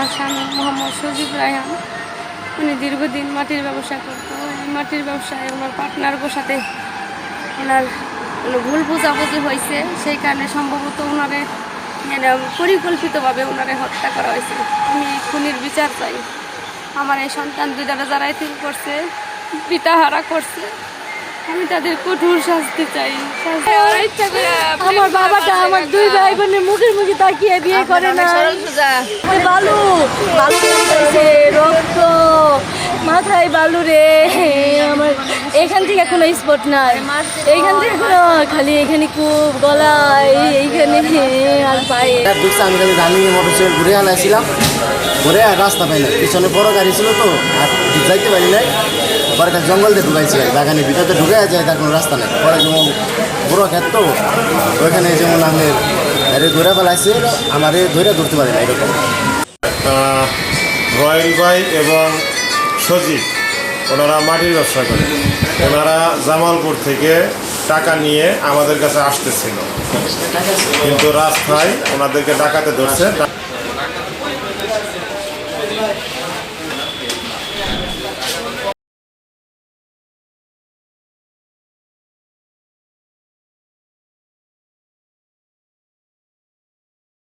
আমার স্বামী মোহাম্মদ সজিব রায়হান। উনি দীর্ঘদিন মাটির ব্যবসা করতো। এই মাটির ব্যবসায় ওনার পার্টনার সাথে ওনার ভুল বোঝাবুঝি হয়েছে, সেই কারণে সম্ভবত ওনারে মানে পরিকল্পিতভাবে ওনারে হত্যা করা হয়েছে। আমি খুনির বিচার চাই। আমার এই সন্তান দুইটারা যারা এতিম করছে, পিতাহারা করছে, আমি তাদের কঠোর শাস্তি চাই। ইচ্ছা করে আমার বাবাটা আমার দুই ভাই বোনের মুখের মুখে তাকিয়ে বিয়ে করে না বালু বালু রক্ত মাথায় বালু রে। আমার এখান থেকে কোনো স্পট নাই। এইখান থেকে কোনো খালি এখানে খুব গলায় এইখানে আর পায়ে। ঢুকছে আমি তাহলে রানিং মোটরসাইকেল ঘুরে আনাইছিলাম ঘুরে আর রাস্তা পাই না পিছনে বড় গাড়ি ছিল তো আর যাইতে পারি নাই। পরে একটা জঙ্গল দিয়ে ঢুকাইছি বাগানের ভিতরে ঢুকে যায় তার কোনো রাস্তা নেই। পরে যেমন বড় ক্ষেত তো, ওইখানে যেমন আমি আরে ধরে ফেলাইছে আমার ধরে ধরতে পারি না এরকম। রয়েল ভাই এবং সজীব, ওনারা মাটির ব্যবসা করে। ওনারা জামালপুর থেকে টাকা নিয়ে আমাদের কাছে আসতেছিল। কিন্তু রাস্তায় ওনাদেরকে ডাকাতে ধরছে।